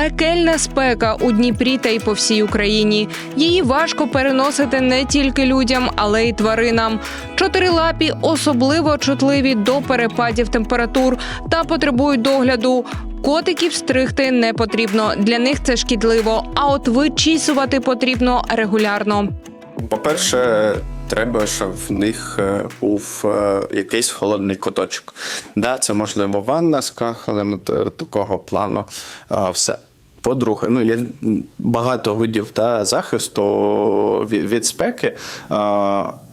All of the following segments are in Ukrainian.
Пекельна спека у Дніпрі та й по всій Україні. Її важко переносити не тільки людям, але й тваринам. Чотирилапі особливо чутливі до перепадів температур та потребують догляду. Котиків стригти не потрібно. Для них це шкідливо. А от вичісувати потрібно регулярно. По-перше, треба, щоб в них е, був е, якийсь холодний куточок. Да, це можливо ванна з кахелем т- такого плану. Все. По-друге, ну є багато видів та, захисту від, спеки.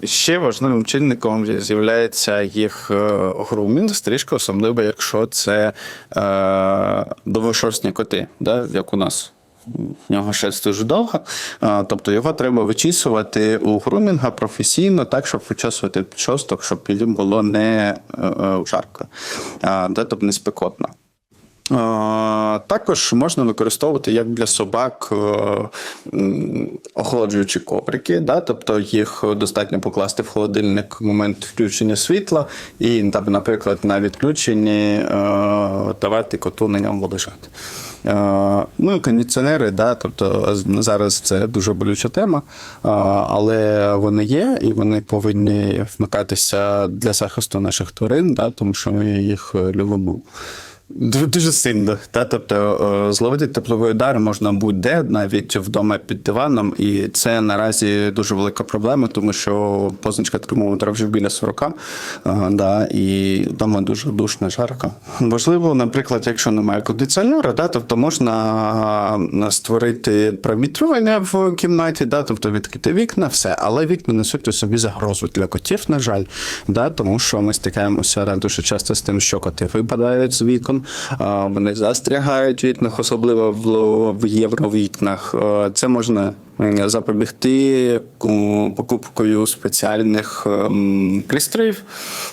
Ще важливим чинником з'являється їх е, грумінг, стрижка, особливо якщо це е, довгошерстні коти, да, як у нас. В нього шерсть дуже довга, тобто його треба вичісувати у грумінга професійно, так, щоб вичісувати шосток, щоб їм було не е, жарко, тобто не спекотно. Також можна використовувати як для собак е, охолоджуючі коврики, да? тобто їх достатньо покласти в холодильник в момент включення світла, і, наприклад, на відключенні е, давати коту на ньому лежати. Е, Ну, кондиціонери, да, тобто зараз це дуже болюча тема, але вони є і вони повинні вмикатися для захисту наших тварин, да, тому що ми їх любимо. Ду- Дуже сильно. Та? Тобто зловити тепловий удар можна будь-де, навіть вдома під диваном, і це наразі дуже велика проблема, тому що позначка термометра вже біля 40, е, да, і вдома дуже душно, жарко. Важливо, наприклад, якщо немає кондиціонера, да, тобто можна е, створити провітрювання в кімнаті, да, тобто відкрити вікна, все, але вікна несуть у собі загрозу для котів, на жаль, да, тому що ми стикаємося дуже часто з тим, що коти випадають з вікон, а, вони застрягають в вікнах, особливо в, євровікнах. Е, Це можна е, запобігти покупкою спеціальних ем, пристроїв,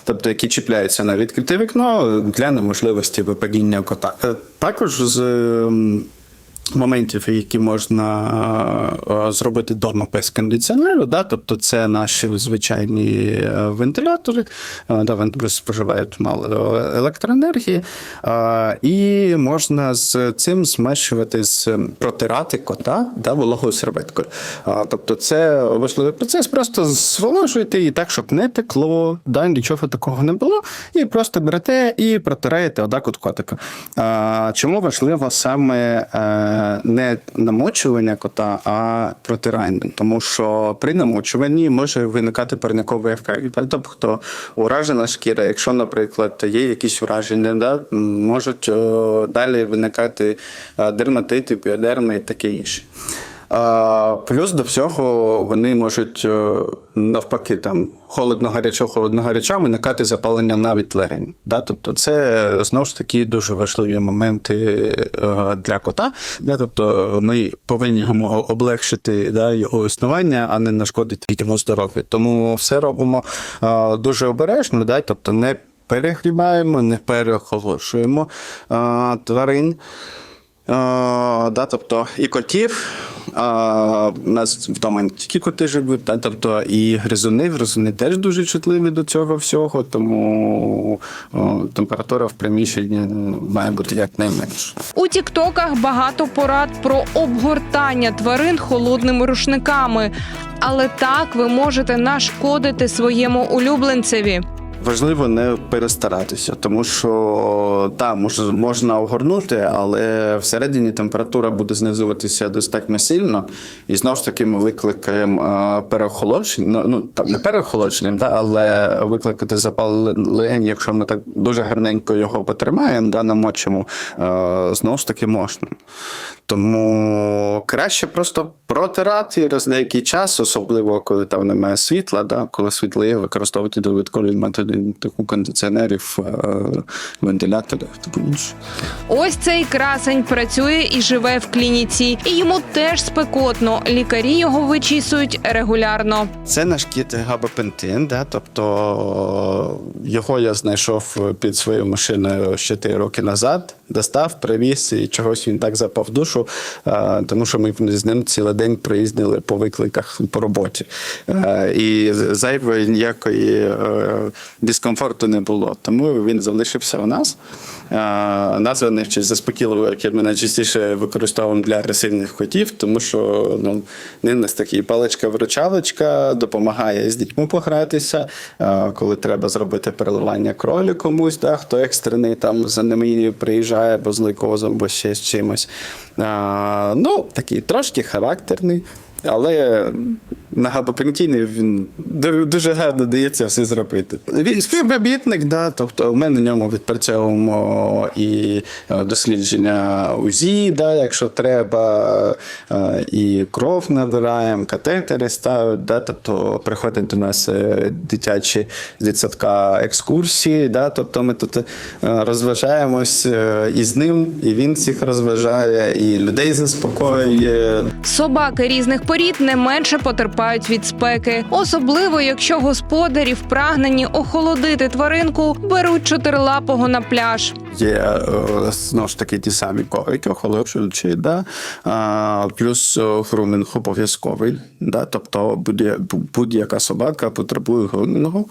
тобто які чіпляються на відкрите вікно для неможливості випадіння кота. Е, Також з моментів, які можна е, зробити вдома без кондиціонеру, да? тобто це наші звичайні е, вентилятори, е, да, просто споживають мало електроенергії, і можна з цим змешувати, з протирати кота да, вологою серветкою. Тобто це важливий процес, просто зволожуєте її так, щоб не текло, да, нічого такого не було, і просто берете і протираєте отак от котика. Чому важливо саме не намочування кота, а протирання? Тому що при намочуванні може виникати парниковий ефект. Тобто уражена шкіра, якщо, наприклад, є якісь ураження, да, можуть е, далі виникати е, дерматити, біодерми і таке інше. А, плюс до всього вони можуть е, навпаки там холодно гарячо, холодно гаряча виникати запалення навіть легень. Да? Тобто це знову ж таки дуже важливі моменти е, для кота. Да? Тобто ми повинні йому облегшити да, його існування, а не нашкодити йому здоров'ю. Тому все робимо е, дуже обережно, да? тобто не перегріваємо, не переохолошуємо тварин. А, да, тобто і котів. А, у нас вдома не тільки коти живуть, да, тобто і гризуни. Гризуни теж дуже чутливі до цього всього, тому о, температура в приміщенні має бути якнайменше. У тіктоках багато порад про обгортання тварин холодними рушниками. Але так ви можете нашкодити своєму улюбленцеві. Важливо не перестаратися, тому що так, мож, можна огорнути, але всередині температура буде знизуватися достатньо сильно, і знову ж таки ми викликаємо е, переохолодження, ну, ну там не переохолодженням, да, але викликати запал легень, якщо ми так дуже гарненько його потримаємо, да, намочимо, е, знову ж таки можна. Тому краще просто протирати раз деякий час, особливо коли там немає світла, да, коли світло є, використовувати додаткові методи таку кондиціонерів, е, вентиляторів та інше. Ось цей красень працює і живе в клініці, і йому теж спекотно. Лікарі його вичісують регулярно. Це наш кіт габапентин, да, тобто його я знайшов під своєю машиною ще три роки назад. Достав, привіз і чогось він так запав душу, е, тому що ми з ним цілий день приїздили по викликах по роботі. Е, І зайвої ніякої е, дискомфорту не було. Тому він залишився у нас. Е, Названий чи заспокійливо, як ми найчастіше використовуємо для агресивних котів, тому що ну, він у нас такий паличка-виручалочка, допомагає з дітьми погратися, коли треба зробити переливання кролі комусь, да, хто екстрений там за ними приїжджає, або з лейкозом, або ще з чимось. А, Ну, такий трошки характерний. Але на габапентіні він дуже гарно дається все зробити. Він співробітник, да, тобто ми на ньому відпрацьовуємо і е, дослідження УЗІ, да, якщо треба, е, і кров набираємо, катетери ставить, да, тобто приходять до нас е, дитячі з дитсадка екскурсії, да, тобто ми тут розважаємось е, із ним, і він всіх розважає, і людей заспокоює. Собаки різних порід не менше потерпають від спеки, особливо якщо господарі впрагнені охолодити тваринку, беруть чотирилапого на пляж. Є е, знову ж таки ті самі ковики, охолоджуючі, да? плюс е, грумінг обов'язковий. Да? Тобто будь- будь-яка собака потребує грумінгу.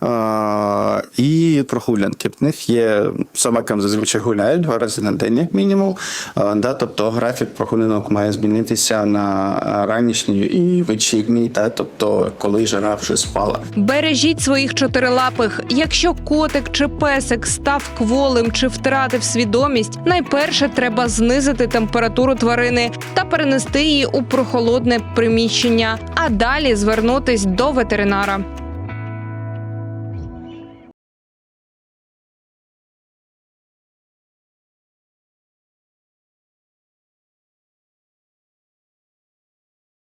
А, і прогулянки. В них є собакам зазвичай гуляють два рази на день, як мінімум. Да? Тобто графік прогулянок має змінитися на ранішній і вечірній, та тобто коли жена вже спала. Бережіть своїх чотирилапих. Якщо котик чи песик став кволим чи втратив свідомість, найперше треба знизити температуру тварини та перенести її у прохолодне приміщення, а далі звернутись до ветеринара.